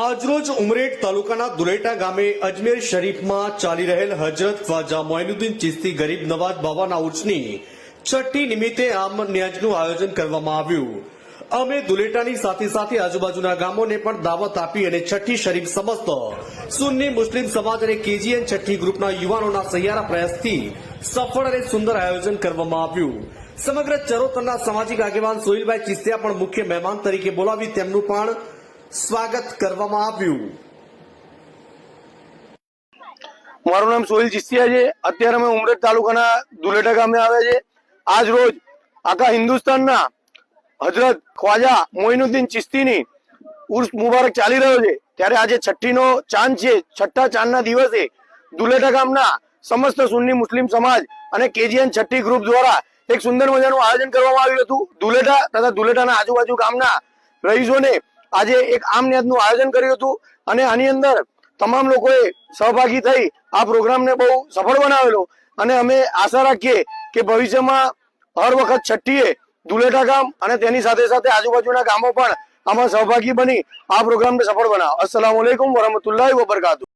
આજરોજ ઉમરેઠ તાલુકાના દુલેટા ગામે અજમેર શરીફમાં ચાલી રહેલ હજરત ખ્વાજા મોઇનુદ્દીન ચિસ્તી ગરીબ નવાજ બાબાના ઉર્સની છઠ્ઠી નિમિત્તે આમ ન્યાજનું આયોજન કરવામાં આવ્યું. અમે દુલેટાની સાથે સાથે આજુબાજુના ગામોને પણ દાવત આપી અને છઠ્ઠી શરીફ સમસ્ત સુન્ની મુસ્લિમ સમાજ અને કેજીએન છઠ્ઠી ગ્રુપના યુવાનોના સહિયારા પ્રયાસથી સફળ અને સુંદર આયોજન કરવામાં આવ્યું. સમગ્ર ચરોતરના સામાજિક આગેવાન સોહિલભાઈ ચિસ્તિયા પણ મુખ્ય મહેમાન તરીકે બોલાવી તેમનું પણ સ્વાગત કરવામાં આવ્યું. મારું નામ સોહિલ ચિસ્તિયા છે. અત્યારે અમે ઉમરેઠ તાલુકાના દુલેટા ગામે આવ્યા છે આજ રોજ આખા હિન્દુસ્તાનના હજરત ખ્વાજા મોઇનુદ્દીન ચિસ્તીની ઉર્સ મુબારક ચાલી રહ્યો છે. ત્યારે આજે છઠ્ઠીનો ચાંદ છે. છઠ્ઠા ચાંદના દિવસે દુલેટા ગામના સમસ્ત સુન્ની મુસ્લિમ સમાજ અને કેજીએન છઠ્ઠી ગ્રુપ દ્વારા એક સુંદર મજાનું આયોજન કરવામાં આવ્યું હતું. દુલેટા તથા દુલેટાના આજુબાજુ ગામના રહીશોને આજે એક આમ ન્યાજનું આયોજન કર્યું હતું અને આની અંદર તમામ લોકોએ સહભાગી થઈ આ પ્રોગ્રામને બહુ સફળ બનાવેલો. અને અમે આશા રાખીએ કે ભવિષ્યમાં હર વખત છઠ્ઠીએ દુલેટા ગામ અને તેની સાથે સાથે આજુબાજુના ગામો પણ આમાં સહભાગી બની આ પ્રોગ્રામને સફળ બનાવો. અસલામ વરહમતુલ્લાહ વબરકાતુ